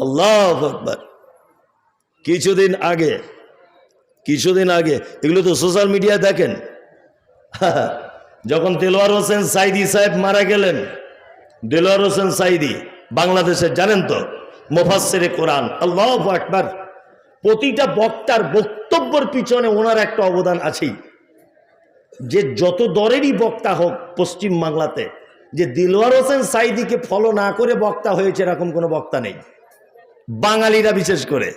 আল্লাহ আকবার। কিছুদিন আগে কিছুদিন আগে, এগুলো তো সোশ্যাল মিডিয়ায় দেখেন। যখন দেলোয়ার হোসেন সাইদি সাহেব মারা গেলেন, দেলোয়ার হোসেন সাইদি বাংলাদেশের জানেন তো মোফাসের কোরআন, আল্লাহ আকবার। প্রতিটা বক্তার বক্তব্যের পিছনে ওনার একটা অবদান আছেই। যে যত দরেরই বক্তা হোক পশ্চিম বাংলাতে, যে দিলওয়ার হোসেন সাইদিকে ফলো না করে বক্তা হয়েছে, এরকম কোনো বক্তা নেই। বাঙালিরা বিশেষ করে।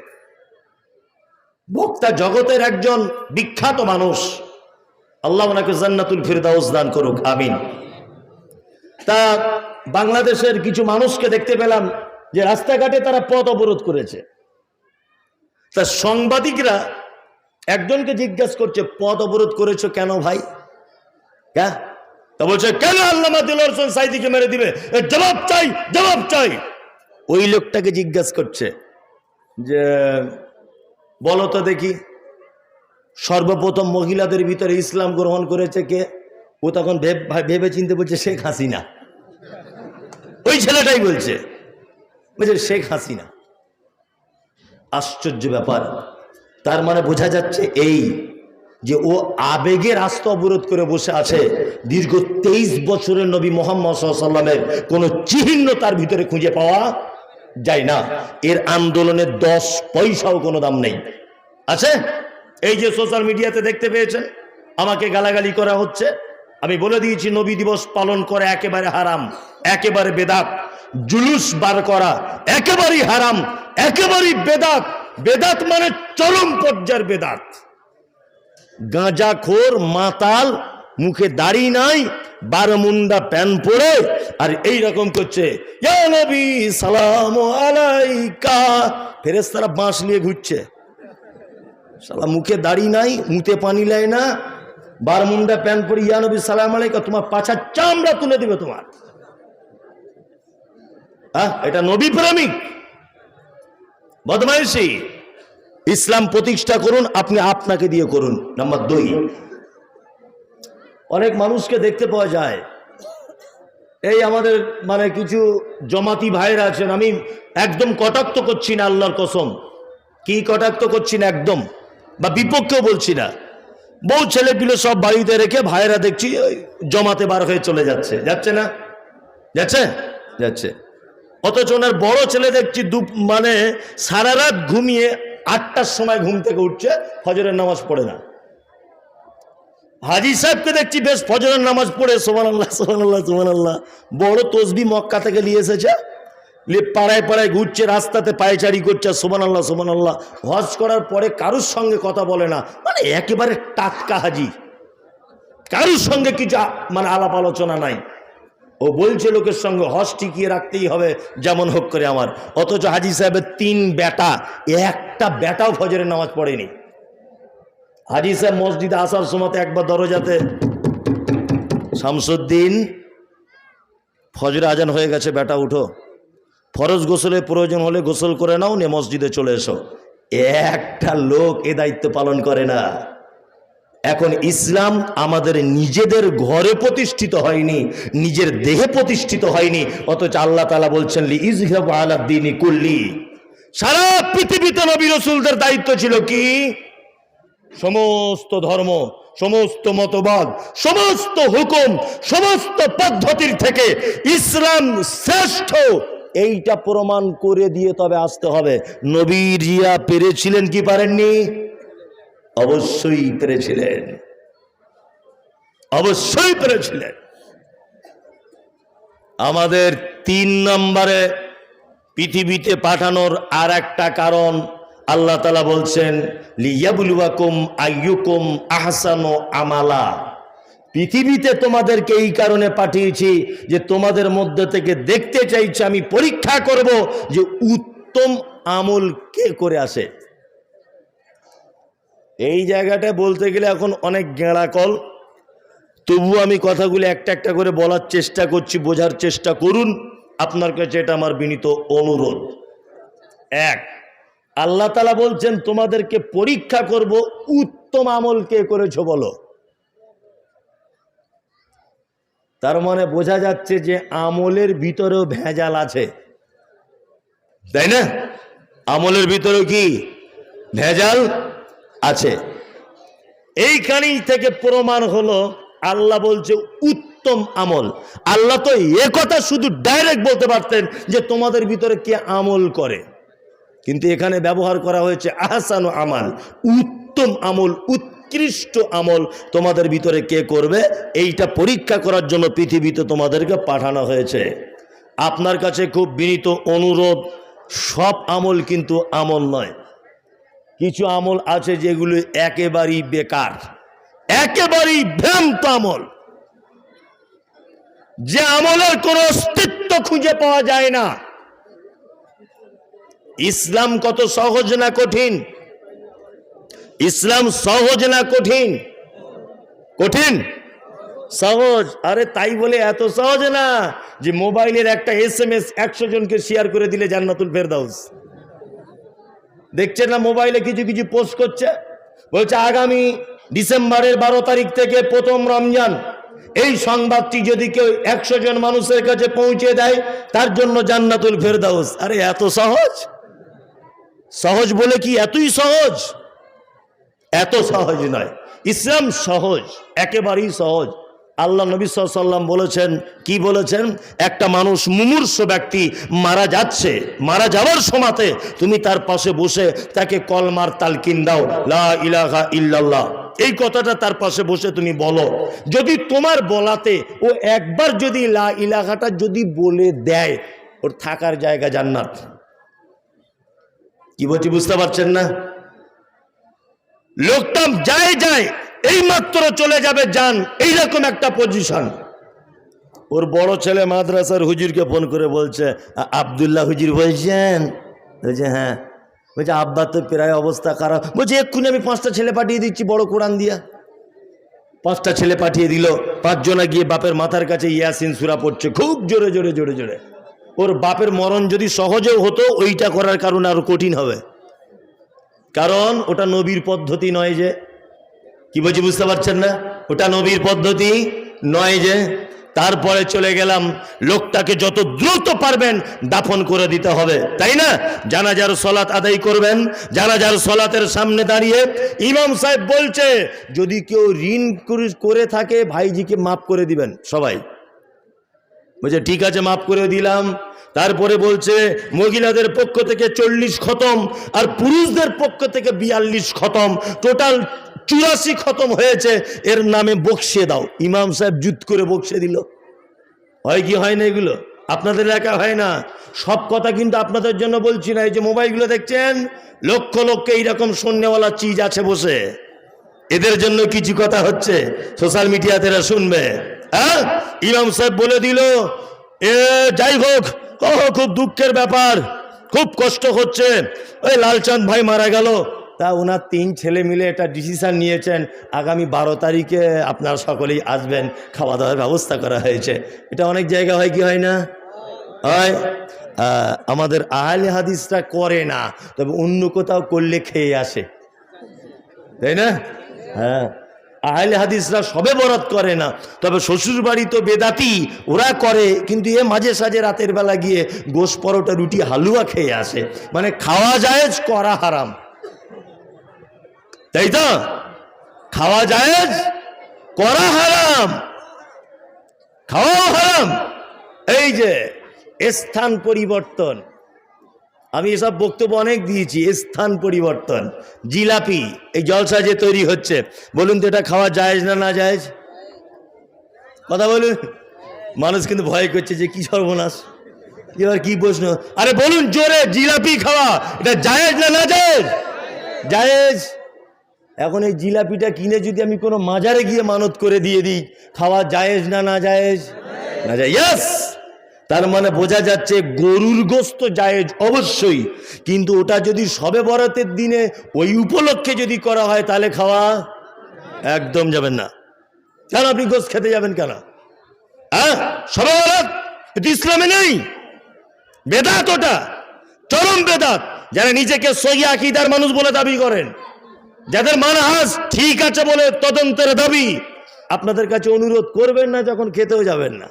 বক্তা জগতের একজন বিখ্যাত মানুষ। আল্লাহ ওনাকে জান্নাতুল ফিরদাউস দান করুক, আমিন। তা বাংলাদেশের কিছু মানুষকে দেখতে পেলাম যে রাস্তাঘাটে তারা পথ অবরোধ করেছে। তা সাংবাদিকরা একজনকে জিজ্ঞাসা করছে, পথ অবরোধ করেছ কেন ভাই? হ্যাঁ? তা বলছে, কেন আল্লামা হোসেন সাইদিকে মেরে দিবে? জবাব চাই জবাব চাই। ওই লোকটাকে জিজ্ঞাসা করছে যে, বলো তো দেখি, সর্বপ্রথম মহিলাদের ভিতরে ইসলাম গ্রহণ করেছে কে? ও তখন ভেব- চিনতে বলছে শেখ হাসিনা। ওই ছেলেটাই বলছে। বলছে শেখ হাসিনা। আশ্চর্য ব্যাপার। তার মানে বোঝা যাচ্ছে এই যে ও আবেগে রাস্তা অবরোধ করে বসে আছে, দীর্ঘ তেইশ বছরের নবী মোহাম্মদ সাল্লামের কোনো চিহ্ন তার ভিতরে খুঁজে পাওয়া যায় না। এর আন্দোলনের দশ পয়সাও কোনো দাম নেই। আছে? এই যে সোশ্যাল মিডিয়াতে দেখতে পেয়েছেন, আমাকে গালাগালি করা হচ্ছে। আমি বলে দিয়েছি, নবী দিবস পালন করা একেবারে হারাম, একেবারে বেদাত। জুলুস বার করা একেবারেই হারাম, একেবারেই বেদাত। বেদাত মানে চরম পর্যায়ের বেদাত। গাঁজাখোর, মাতাল মুখে দাড়ি নাই বারমুন্ডা প্যান পরে, আর এই রকম করছে সালাম আলাইকা। ফেরেস্তারা বাঁশ নিয়ে ঘুরছে। সালা মুখে দাড়ি নাই, মুতে পানি লাই না বারমুন্ডা প্যান পরে, ইয়া নবী, সালাম আলাইকা, তোমার পাছার চামড়া তুলে দিবে তোমার। হ্যাঁ এটা নবী প্রেমিক। বদমাইশি। ইসলাম প্রতিষ্ঠা করুন, আপনি আপনাকে দিয়ে করুন। নাম্বার দুই অনেক মানুষকে দেখতে পাওয়া যায়। এই আমাদের মানে কিছু জমাতি ভাইরা আছেন, আমি একদম কটাক্ত করছি না আল্লাহর কসম। কি কটাক্ত করছি না একদম, বা বিপক্ষেও বলছি না। বউ ছেলে পিলে সব বাড়িতে রেখে ভাইরা দেখছি জমাতে বার হয়ে চলে যাচ্ছে। যাচ্ছে না? যাচ্ছে? যাচ্ছে। অথচ ওনার বড় ছেলে দেখছি দু মানে সারা রাত ঘুমিয়ে আটটার সময় ঘুম থেকে উঠছে, ফজরের নামাজ পড়ে না। হাজি সাহেবকে দেখছি বেশ ফজরের নামাজ পড়ে সোমান আল্লাহ সোমান আল্লাহ সোমান আল্লাহ বড় তসবি মক্কা থেকে নিয়ে এসেছে। পাড়ায় পাড়ায় ঘুরছে, রাস্তাতে পায়চারি করছে সোমান আল্লাহ সোমান আল্লাহ হজ করার পরে কারুর সঙ্গে কথা বলে না? মানে একেবারে টাটকা হাজি। কারুর সঙ্গে কিছু মানে আলাপ আলোচনা নাই। ও বলছে লোকের সঙ্গে, হজ টিকিয়ে রাখতেই হবে, যেমন হোক করে আমার। অথচ হাজি সাহেবের তিন বেটা, একটা বেটাও ফজরের নামাজ পড়েনি। হাজি সাহেব মসজিদে আসার সময় একবার দরজাতে শামসুদ্দিন ফজরে আজান হয়ে গেছে, বেটা উঠো। ফরজ গোসলের প্রয়োজন হলে গোসল করে নাও নে মসজিদে চলে এসো। একটা লোক এ দায়িত্ব পালন করে না। এখন ইসলাম আমাদের নিজেদের ঘরে প্রতিষ্ঠিত হয়নি, নিজের দেহে প্রতিষ্ঠিত হয়নি, অথচ আল্লাহ তালা বলছেন লি ইজহাব আলাদ্দিন কুল্লি। সারা পৃথিবীতে নবী রসুলদের দায়িত্ব ছিল কি? সমস্ত ধর্ম, সমস্ত মতবাদ, সমস্ত হুকুম, সমস্ত পদ্ধতির থেকে ইসলাম শ্রেষ্ঠ। এইটা প্রমাণ করে দিয়ে তবে আসতে হবে। নবীরিয়া পেরেছিলেন কি পারেননি? অবশ্যই পেরেছিলেন। অবশ্যই পেরেছিলেন। আমাদের তিন নম্বরে পৃথিবীতে পাঠানোর আর একটা কারণ আল্লাহ তালা বলছেন, লিয়াবুলুয়াকুম আইয়ুকুম আহসানো আমালা। পৃথিবীতে তোমাদেরকে এই কারণে পাঠিয়েছি যে তোমাদের মধ্যে থেকে দেখতে চাইছি, আমি পরীক্ষা করব যে উত্তম আমল কে করে আসে। এই জায়গাটায় বলতে গেলে এখন অনেক গেঁড়া কল। তবু আমি কথাগুলি একটা একটা করে বলার চেষ্টা করছি, বোঝার চেষ্টা করুন। আপনার কাছে এটা আমার বিনীত অনুরোধ। এক আল্লাহ তালা বলছেন, তোমাদেরকে পরীক্ষা করব, উত্তম আমল কে করেছ বলো। তার মানে বোঝা যাচ্ছে যে আমলের ভিতরেও ভেজাল আছে। তাই না? আমলের ভিতরে কি ভেজাল আছে? এইখানেই থেকে প্রমাণ হলো, আল্লাহ বলছে, উত্তম আমল। আল্লাহ তো এ কথা শুধু ডাইরেক্ট বলতে পারতেন যে তোমাদের ভিতরে কে আমল করে। কিন্তু এখানে ব্যবহার করা হয়েছে আহসান আমাল, উত্তম আমল, উৎকৃষ্ট আমল। তোমাদের ভিতরে কে করবে? এইটা পরীক্ষা করার জন্য পৃথিবীতে তোমাদেরকে পাঠানো হয়েছে। আপনার কাছে খুব বিনীত অনুরোধ, সব আমল কিন্তু আমল নয়। কিছু আমল আছে যেগুলো একেবারেই বেকার, একেবারেই ভ্রান্ত আমল। যে আমলের কোনো অস্তিত্ব খুঁজে পাওয়া যায় না। ইসলাম কত সহজ না কঠিন? ইসলাম সহজ না কঠিন? কঠিন? সহজ। আরে তাই বলে এত সহজ না যে মোবাইলের একটা এস এম এস একশো জনকে শেয়ার করে দিলে জান্নাতুল ফেরদাউস। দেখছেন না মোবাইলে কিছু কিছু পোস্ট করছে? বলছে আগামী ডিসেম্বরের বারো তারিখ থেকে প্রথম রমজান। এই সংবাদটি যদি কেউ একশো জন মানুষের কাছে পৌঁছে দেয়, তার জন্য জান্নাতুল ফেরদাউস। আরে এত সহজ? সহজ বলে কি এতই সহজ? এত সহজ নয়। ইসলাম সহজ, একেবারেই সহজ। আল্লাহ নবী সাল্লাম বলেছেন, কি বলেছেন? একটা মানুষ মুমূর্ষ ব্যক্তি মারা যাচ্ছে, মারা যাওয়ার সময়তে তুমি তার পাশে বসে তাকে কলমার তালকিন দাও, লা ইলাহা ইল্লাল্লাহ। এই কথাটা তার পাশে বসে তুমি বলো। যদি তোমার বলাতে ও একবার যদি লা ইলাহাটা যদি বলে দেয়, ওর থাকার জায়গা জান্নাত। কি বলছি বুঝতে পারছেন না? লোকটা যায় যায় এই মাত্র চলে যাবে যান, এইরকম একটা পজিশন ওর বড় ছেলে মাদ্রাসার হুজুরকে ফোন করে বলছে, "আ- আব্দুল্লাহ হুজুর বলছেন? বলছে হ্যাঁ। বলছে, আব্বা তো প্রায় অবস্থা খারাপ। বলছে, এক্ষুনি আমি পাঁচটা ছেলে পাঠিয়ে দিচ্ছি, বড় কোরআন দিয়া। পাঁচটা ছেলে পাঠিয়ে দিল। পাঁচজনা গিয়ে বাপের মাথার কাছে ইয়াসিন সুরা পড়ছে, খুব জোরে জোরে জোরে জোরে। ওর বাপের মরণ যদি সহজেও হতো, ওইটা করার কারণে আরও কঠিন হবে। কারণ ওটা নবীর পদ্ধতি নয় যে, কি বলছি বুঝতে পারছেন না? ওটা নবীর পদ্ধতি নয় যে, তারপরে চলে গেলাম, লোকটাকে যত দ্রুত পারবেন দাফন করে দিতে হবে। তাই না? জানাজার সলাত আদায় করবেন, জানাজার সলাতের সামনে দাঁড়িয়ে ইমাম সাহেব বলছে, যদি কেউ ঋণ করে থাকে, ভাইজিকে মাফ করে দিবেন সবাই। বলছে, ঠিক আছে, মাফ করে দিলাম। তারপরে বলছে, মহিলাদের পক্ষ থেকে চল্লিশ খতম আর পুরুষদের পক্ষ থেকে বিয়াল্লিশ খতম। টোটাল চুরাশি খতম হয়েছে। এর নামে বক্সিয়ে দাও। ইমাম সাহেব জুত করে বক্সে দিল। হয় কি হয় না এগুলো? আপনাদের এলাকা হয় না। সব কথা কিন্তু আপনাদের জন্য বলছি না। এই যে মোবাইলগুলো দেখছেন, লক্ষ লক্ষ এইরকম শূন্যওয়ালা চিজ আছে বসে। এদের জন্য কিছু কথা হচ্ছে। সোশ্যাল মিডিয়াতে এরা শুনবে। হ্যাঁ? ইমাম সাহেব বলে দিল, এ, যাই হোক ও খুব দুঃখের ব্যাপার, খুব কষ্ট হচ্ছে। ওই লালচাঁদ ভাই মারা গেল। তা ওনার তিন ছেলে মিলে এটা ডিসিশন নিয়েছেন, আগামী বারো তারিখে আপনারা সকলেই আসবেন খাওয়া দাওয়ার ব্যবস্থা করা হয়েছে। এটা অনেক জায়গা হয় কি হয় না? হয়? আমাদের আহলে হাদিসটা করে না, তবে অন্য কোথাও করলে খেয়ে আসে। তাই না? হ্যাঁ। আহলে হাদিসরা সবে বরাত করে না। তবে শ্বশুর বাড়ি তো বেদাতি, ওরা করে, কিন্তু এ মাঝে সাঝে রাতের বেলা গিয়ে গোশ পরোটা, রুটি, হালুয়া খেয়ে আসে। মানে খাওয়া জায়েজ, করা হারাম। তাই তো? খাওয়া জায়েজ, করা হারাম। খাওয়া হারাম। এই যে, স্থান পরিবর্তন। আমি এসব বক্তব্য অনেক দিয়েছি স্থান পরিবর্তন। জিলাপি, এই জলসা যে তৈরি হচ্ছে, বলুন তো এটা খাওয়া যায় না না যায় কথা বলুন। মানুষ কিন্তু ভয় করছে যে কি সর্বনাশ। এবার কি প্রশ্ন? আরে বলুন জোরে, জিলাপি খাওয়া, এটা জায়েজ না না জায়েজ? জায়েজ। এখন এই জিলাপিটা কিনে যদি আমি কোনো মাজারে গিয়ে মানত করে দিয়ে দিই, খাওয়া জায়েজ না না জায়েজ? না যায় ইয়াস তার মানে বোঝা যাচ্ছে গরুর গোস্ত জায়েজ অবশ্যই, কিন্তু ওটা যদি সবে বরাতের দিনে ওই উপলক্ষে যদি করা হয়, তাহলে খাওয়া একদম যাবেন না। কেন আপনি গোস্ত খেতে যাবেন কেন? হ্যাঁ? সবে বরাত? এটা ইসলামে নেই। বেদাত ওটা, চরম বেদাত। যারা নিজেকে সহি আকিদার মানুষ বলে দাবি করেন, যাদের মানহাজ ঠিক আছে বলে তদন্তের দাবি, আপনাদের কাছে অনুরোধ করবেন না যখন খেতেও যাবেন না।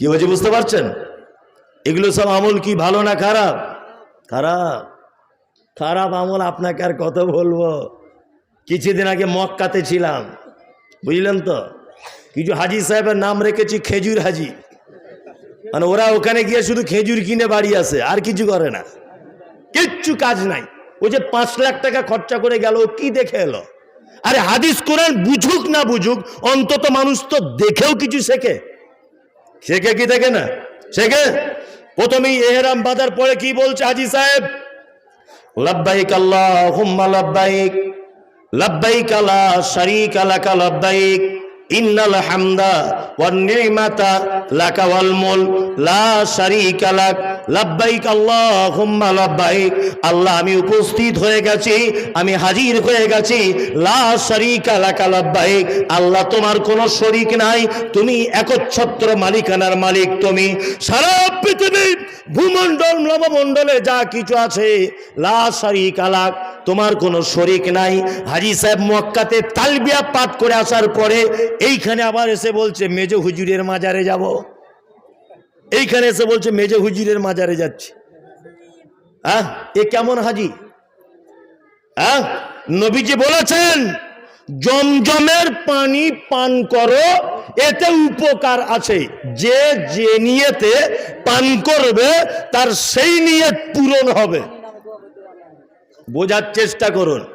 কি বলছি বুঝতে পারছেন? এগুলো সব আমল কি ভালো না খারাপ? খারাপ। খারাপ আমল আপনাকে আর কত বলব? কিছুদিন আগে মক্কাতে ছিলাম। বুঝলেন তো? কিছু হাজি সাহেবের নাম রেখেছি, খেজুর হাজি মানে ওরা ওখানে গিয়ে শুধু খেজুর কিনে বাড়ি আসে আর কিছু করে না। কিচ্ছু কাজ নাই। ওই যে পাঁচ লাখ টাকা খরচা করে গেল, ও কি দেখে এলো? আরে হাদিস কোরআন বুঝুক না বুঝুক, অন্তত মানুষ তো দেখেও কিছু শেখে। শেখে কি দেখে না? শেখে প্রথমেই এহেরাম বাঁধার পরে কি বলছে হাজি সাহেব? লব্বাইক আল্লাহ হুম্মা লব্বাইক লব্বাইক আলা শারিক আলাকা লব্বাইক, ইন্নাল হামদা ওয়ান নিমাতা লাকা ওয়াল লা শারিকা লাক লব্বাইক আল্লাহুম্মা লব্বাইক। আল্লাহ, আমি উপস্থিত হয়ে গেছি, আমি হাজির হয়ে গেছি। লা শারিকা লাকা আল্লাহ, তোমার কোনো শরিক নাই, তুমি একচ্ছত্র মালিকানার মালিক তুমি। সারা পৃথিবীর ভূমণ্ডল, নবমণ্ডলে যা কিছু আছে, লা শারিকা লাক। তোমার কোনো শরিক নাই। হাজি সাহেব মক্কাতে তালবিয়া পাঠ করে আসার পরে এইখানে আবার এসে বলছে, মেজ হুজুরের মাজারে যাব। এইখানে এসে বলছে, মেজ হুজিরের মাজারে যাচ্ছে। হ্যাঁ? এ কেমন হাজি? হ্যাঁ? নবীজি বলেছেন, জমজমের পানি পান করো, এতে উপকার আছে। যে যে নিয়েতে পান করবে, তার সেই নিয়ে পূরণ হবে। বোঝার চেষ্টা করুন।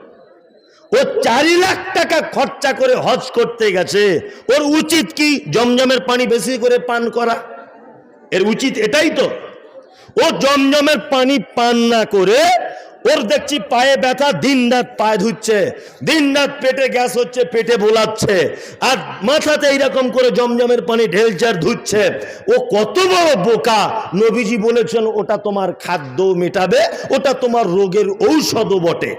ও চারি লাখ টাকা খরচা করে হজ করতে গেছে। ওর উচিত কি জমজমের পানি বেশি করে পান করা? এর উচিত এটাই তো। ও জমজমের পানি পান না করে ওর দেখছি পায়ে ব্যথা, দিন রাত পায়ে ধুচ্ছে, দিন রাত পেটে গ্যাস হচ্ছে, পেটে বোলাচ্ছে, আর মাথাতে এইরকম করে জমজমের পানি ঢেলছে আর ধুচ্ছে। ও কত বড় বোকা। নবীজি বলেছেন, ওটা তোমার খাদ্য মেটাবে, ওটা তোমার রোগের ঔষধও বটে।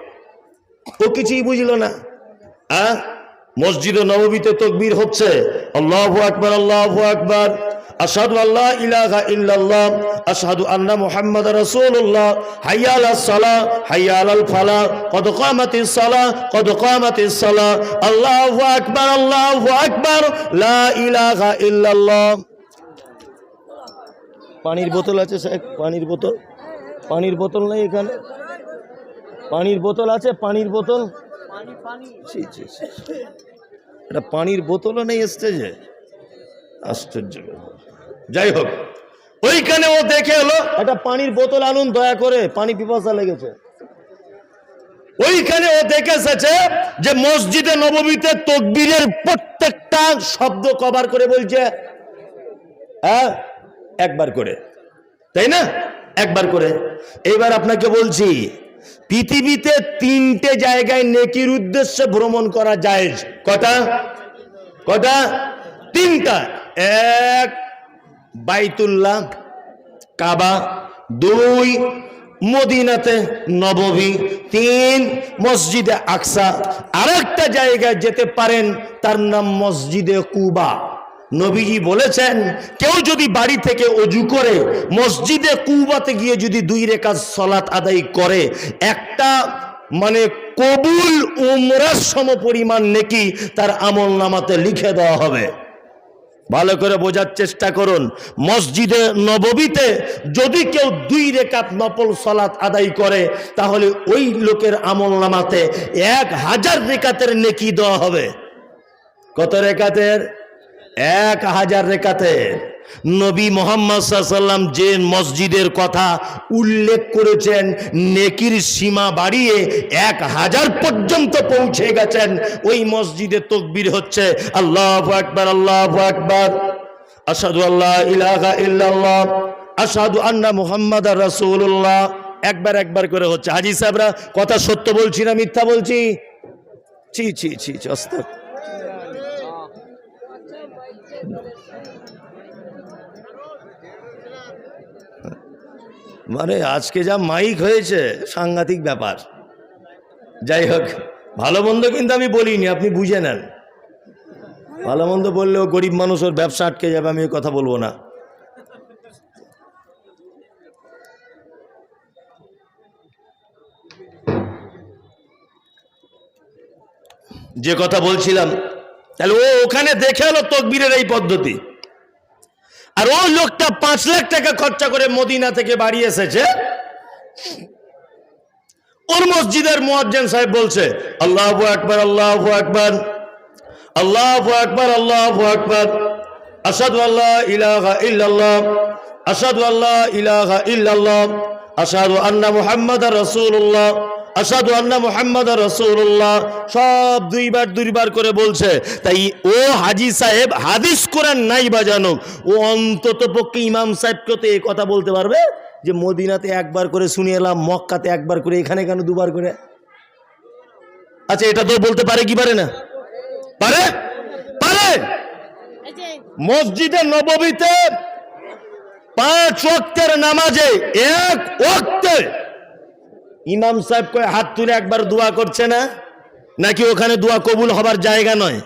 ও কিছুই বুঝলো না। হ্যাঁ মসজিদে নববীতে তকবীর হচ্ছে। আল্লাহু আকবার আল্লাহু আকবার। আশহাদু আল্লাহ ইলাহা ইল্লাল্লাহ, আশহাদু আন্না মুহাম্মাদার রাসূলুল্লাহ, হাইয়া আলাস সালাহ, হাইয়া আলাল ফালাহ, কদ কামাতিস সালাহ, কদ কামাতিস সালাহ। আল্লাহু আকবার আল্লাহু আকবার, লা ইলাহা ইল্লাল্লাহ। পানির বোতল আছে স্যার পানির বোতল? পানির বোতল নেই এখানে? পানির বোতল আছে, পানির বোতল। এটা পানির বোতলও নেই স্টেজে আশ্চর্য ব্যাপার। যাই হোক ওইখানে ও দেখে এলো। একটা পানির বোতল আনুন দয়া করে পানি পিপাসা লেগেছে। ওইখানে ও দেখে এসেছে যে মসজিদে নবমীতে তকবীরের প্রত্যেকটা শব্দ কভার করে বলছে হ্যাঁ একবার করে। তাই না? একবার করে। এবার আপনাকে বলছি পৃথিবীতে তিনটে জায়গায় নেকির উদ্দেশ্যে ভ্রমণ করা যায়। কটা? কটা? তিনটা। এক বাইতুল্লাহ, কাবা, দুই, মদিনাতে নববী তিন, মসজিদে আকসা। আরেকটা জায়গায় যেতে পারেন, তার নাম মসজিদে কুবা। নবীজি বলেছেন, কেউ যদি বাড়ি থেকে অজু করে, মসজিদে কুবাতে গিয়ে যদি দুই রেখাত সলাত আদায় করে, একটা মানে কবুল উমরার সম পরিমাণ নেকি তার আমল নামাতে লিখে দেওয়া হবে। ভালো করে বোঝার চেষ্টা করুন। মসজিদে নববীতে যদি কেউ দুই রেখাত নপল সলাত আদায় করে, তাহলে ওই লোকের আমল নামাতে এক হাজার রেখাতের নেকি দেওয়া হবে। কত রেখাতের? এক হাজার রেখাতের। নবী মোহাম্মদ সাল্লাম যে মসজিদের কথা উল্লেখ করেছেন, নেকির সীমা বাড়িয়ে এক হাজার পর্যন্ত পৌঁছে গেছেন, ওই মসজিদে তকবীর হচ্ছে, আল্লাহ আকবার আল্লাহ আকবার। আসাদু আল্লাহ ইলাহা ইল্লাল্লাহ আসাদু আন্না মুহাম্মদ রাসূলুল্লাহ। একবার একবার করে হচ্ছে। হাজি সাহেবরা, কথা সত্য বলছি না মিথ্যা বলছি? ছি ছি ছি ছি মানে আজকে যা মাইক হয়েছে, সাংঘাতিক ব্যাপার। যাই হোক, ভালো মন্দ কিন্তু আমি বলিনি, আপনি বুঝে নেন। ভালো মন্দ বললেও গরিব মানুষ ওর ব্যবসা আটকে যাবে, আমি কথা বলব না। যে কথা বলছিলাম, তাহলে ও ওখানে দেখে এলো তকবীরের এই পদ্ধতি। আর ওই লোকটা পাঁচ লাখ টাকা খরচা করে মদিনা থেকে বাড়ি এসেছে। ওর মসজিদের মুয়াজ্জিন সাহেব বলছে, আল্লাহু আকবার, আল্লাহ আকবার, আল্লাহু আকবার আল্লাহু আকবার। আশহাদু আল্লা ইলাহা ইল্লাল্লাহ, আশহাদু আল্লা ইলাহা ইল্লাল্লাহ, আশহাদু আন্না মুহাম্মাদার রাসূলুল্লাহ আশহাদু আন্না মুহাম্মাদার রাসূলুল্লাহ। সব দুইবার দুইবার করে বলছে, তাই ও হাজি সাহেব, হাদিস কোরআন নাই বাজানো ও অন্তত পক্ষে ইমাম সাহেবকে তো এই কথা বলতে পারবে যে, মদিনাতে একবার করে শুনে এলাম, মক্কাতে একবার করে, এখানে কেন দুবার করে? আচ্ছা এটা তো বলতে পারে কি পারে না? পারে? পারে? মসজিদে নববীতে পাঁচ ওয়াক্তের নামাজে এক ওয়াক্তে ইমাম সাহেব কয়ে, হাত তুলে একবার দোয়া করছে না? নাকি ওখানে দোয়া কবুল হবার জায়গা নয়?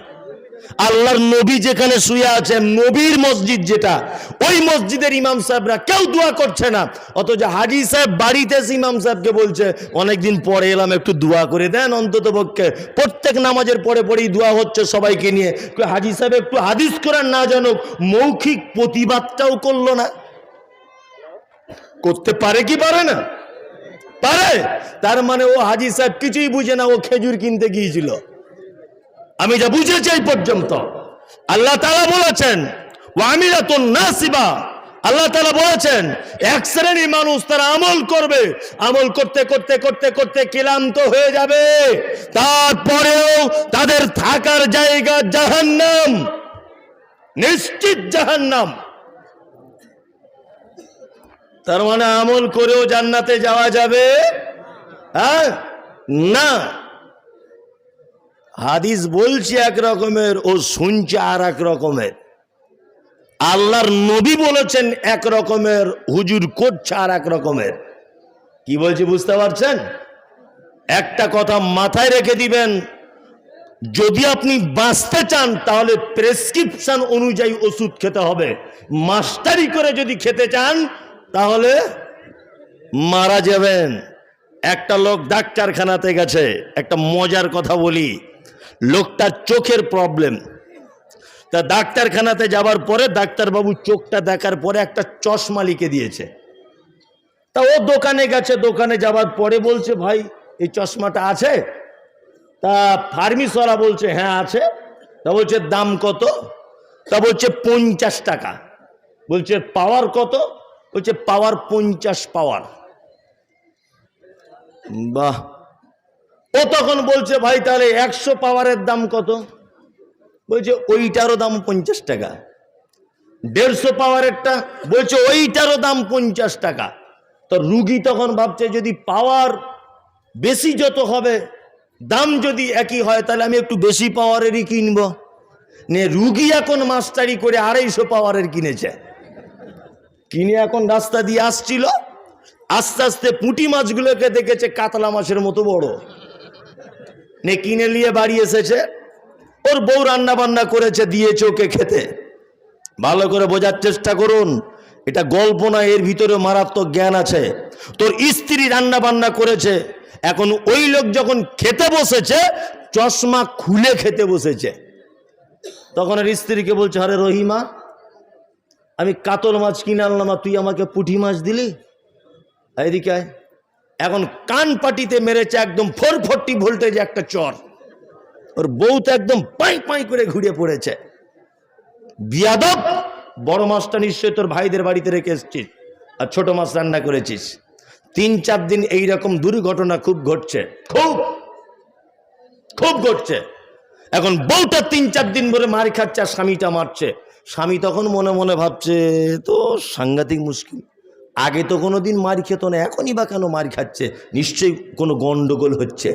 আল্লাহর নবী যেখানে শুয়ে আছে, নবীর মসজিদ যেটা, ওই মসজিদের ইমাম সাহেবরা কেউ দোয়া করছে না। অথচ হাজি সাহেব বাড়িতে ইমাম সাহেবকে বলছে, অনেকদিন পরে এলাম, একটু দোয়া করে দেন অন্তত পক্ষে। প্রত্যেক নামাজের পরে পরেই দোয়া হচ্ছে সবাইকে নিয়ে। হাজি সাহেব, একটু হাদিস করার না জানুক, মৌখিক প্রতিবাদটাও করল না। করতে পারে কি পারে না? পারে? তার মানে ও হাজি সাহেব কিছুই বুঝে না, ও খেজুর কিনতে গিয়েছিল। আমি যা বুঝেছি এই পর্যন্ত। আল্লাহ তালা বলেছেন ও আমিরা তো নাসিবা। আল্লাহ তালা বলেছেন, এক শ্রেণির মানুষ তারা আমল করবে। আমল করতে করতে করতে করতে ক্লান্ত হয়ে যাবে। তারপরেও তাদের থাকার জায়গা জাহান্নাম, নিশ্চিত জাহান্নাম। তার মানে আমল করেও জান্নাতে যাওয়া যাবে? হ্যাঁ? না। হাদিস বলছে এক রকমের ও শুনছে আর এক রকমের। আল্লাহর নবী বলেছেন এক রকমের, হুজুর করছে আর এক রকমের। কি বলছি বুঝতে পারছেন? একটা কথা মাথায় রেখে দিবেন, যদি আপনি বাঁচতে চান, তাহলে প্রেসক্রিপশন অনুযায়ী ওষুধ খেতে হবে। মাস্টারি করে যদি খেতে চান তাহলে মারা যাবেন। একটা লোক ডাক্তারখানাতে গেছে, একটা মজার কথা বলি। লোকটার চোখের প্রবলেম তা ডাক্তারখানাতে যাবার পরে ডাক্তারবাবু চোখটা দেখার পরে একটা চশমা লিখে দিয়েছে। তা ও দোকানে গেছে, দোকানে যাবার পরে বলছে, ভাই, এই চশমাটা আছে? তা ফার্মিসওয়ালা বলছে হ্যাঁ আছে। তা বলছে, দাম কত? তা বলছে, পঞ্চাশ টাকা। বলছে, পাওয়ার কত? বলছে পাওয়ার পঞ্চাশ পাওয়ার। বাহ। ও তখন বলছে, ভাই, তাহলে একশো পাওয়ারের দাম কত? বলছে, ওইটারও দাম পঞ্চাশ টাকা। দেড়শো পাওয়ারেরটা? বলছে, ওইটারও দাম পঞ্চাশ টাকা। তো রুগী তখন ভাবছে, যদি পাওয়ার বেশি যত হবে, দাম যদি একই হয়, তাহলে আমি একটু বেশি পাওয়ারেরই কিনবো। নে, রুগী এখন মাস্টারি করে আড়াইশো পাওয়ারের কিনেছে। কিনে এখন রাস্তা দিয়ে আসছিল? আস্তে আস্তে পুঁটি মাছগুলোকে দেখেছে কাতলা মাছের মতো বড়। নে কিনে নিয়ে বাড়ি এসেছে। ওর বউ রান্না বান্না করেছে, দিয়েছে ওকে খেতে। ভালো করে বোঝার চেষ্টা করুন, এটা গল্প না, এর ভিতরে মারাত্মক জ্ঞান আছে। তোর স্ত্রী রান্না বান্না করেছে, এখন ওই লোক যখন খেতে বসেছে, চশমা খুলে খেতে বসেছে। তখন আর স্ত্রীকে বলছে, আরে রহিমা আমি কাতল মাছ কিনে আনলাম আর তুই আমাকে পুঁটি মাছ দিলি? এদিকে এখন কান পাটিতে মেরেছে একদম ফোর ফোরটি ভোল্টেজ একটা চর। ওর বউ তো একদম পাই পাই করে ঘুরে পড়েছে। বিয়াদব! বড় মাছটা নিশ্চয়ই তোর ভাইদের বাড়িতে রেখে এসছিস আর ছোট মাছ রান্না করেছিস। তিন চার দিন এই রকম দুর্ঘটনা খুব ঘটছে। খুব! খুব ঘটছে। এখন বউটা তিন চার দিন ধরে মার খাচ্ছে আর স্বামীটা মারছে। স্বামী তখন মনে মনে ভাবছে, তো সাংঘাতিক মুশকিল। আগে তো কোনো দিন মার খেত না, এখনই বা কেন মার খাচ্ছে? নিশ্চয়ই কোনো গন্ডগোল হচ্ছে।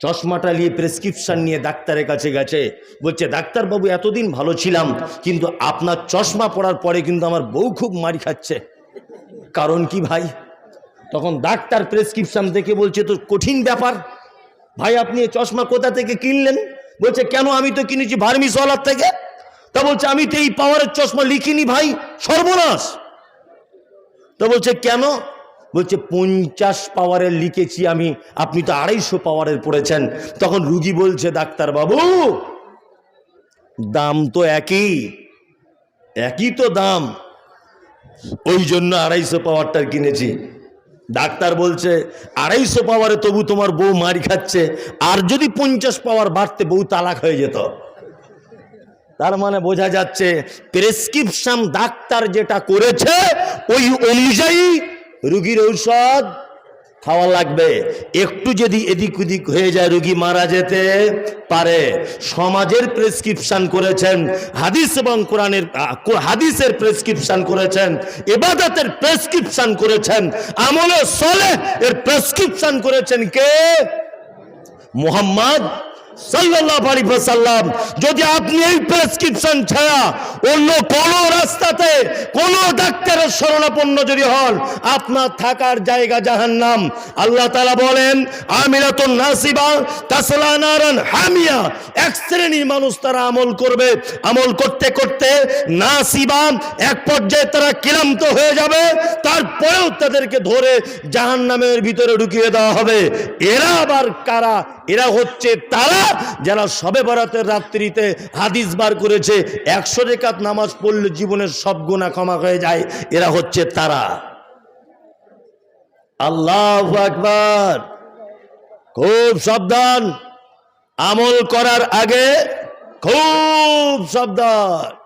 চশমাটা নিয়ে প্রেসক্রিপশান নিয়ে ডাক্তারের কাছে গেছে। বলছে, ডাক্তারবাবু, এতদিন ভালো ছিলাম, কিন্তু আপনার চশমা পড়ার পরে কিন্তু আমার বউ খুব মারি খাচ্ছে। কারণ কি ভাই? তখন ডাক্তার প্রেসক্রিপশন দেখে বলছে, তো কঠিন ব্যাপার। ভাই, আপনি চশমা কোথা থেকে কিনলেন? বলছে, কেন আমি তো কিনেছি ভার্মিসওয়ালার থেকে? তা বলছে, আমি তো এই পাওয়ারের চশমা লিখিনি ভাই, সর্বনাশ। তা বলছে, কেন? বলছে, পঞ্চাশ পাওয়ারের লিখেছি আমি, আপনি তো আড়াইশো পাওয়ারের পড়েছেন। তখন রুগী বলছে ডাক্তার বাবু দাম তো একই একই তো দাম। ওই জন্য আড়াইশো পাওয়ারটার কিনেছি। ডাক্তার বলছে, আড়াইশো পাওয়ারে তবু তোমার বউ মারি খাচ্ছে, আর যদি পঞ্চাশ পাওয়ার বাড়তে বউ তালাক হয়ে যেত। তার মানে বোঝা যাচ্ছে প্রেসক্রিপশন ডাক্তার যেটা করেছে, ওই অনুযায়ী রুগীর ঔষধ খাওয়া লাগবে। একটু যদি এদিক ওদিক হয়ে যায় রুগী মারা যেতে পারে। সমাজের প্রেসক্রিপশন করেছেন, হাদিস এবং কোরআনের হাদিসের প্রেসক্রিপশন করেছেন এবাদতের প্রেসক্রিপশন করেছেন, আমলে সলে এর প্রেসক্রিপশন করেছেন কে? মোহাম্মদ সাল্লাল্লাহু আলাইহি যদি আপনি এই প্রেসক্রিপশন ছাড়া অন্য কোন রাস্তাতে কোন ডাক্তারের শরণাপন্ন যদি হন, আপনার থাকার জায়গা জাহান্নাম। আল্লাহ তাআলা বলেন, আমিরাতুন নাসিবা তাসলা নারান হামিয়া। এক শ্রেণির মানুষ তারা আমল করবে। আমল করতে করতে নাসিবা এক পর্যায়ে তারা ক্লান্ত হয়ে যাবে। তারপরেও তাদেরকে ধরে জাহান্নামের ভিতরে ঢুকিয়ে দেওয়া হবে। এরা আবার কারা? এরা হচ্ছে তারা যারা সবে বরাতের রাত্রিতে হাদিস বার করেছে। একশো রেখাত নামাজ পড়লে জীবনের সব গুণা ক্ষমা হয়ে যায়। এরা হচ্ছে তারা। আল্লাহ আকবার। খুব সাবধান। আমল করার আগে খুব সাবধান।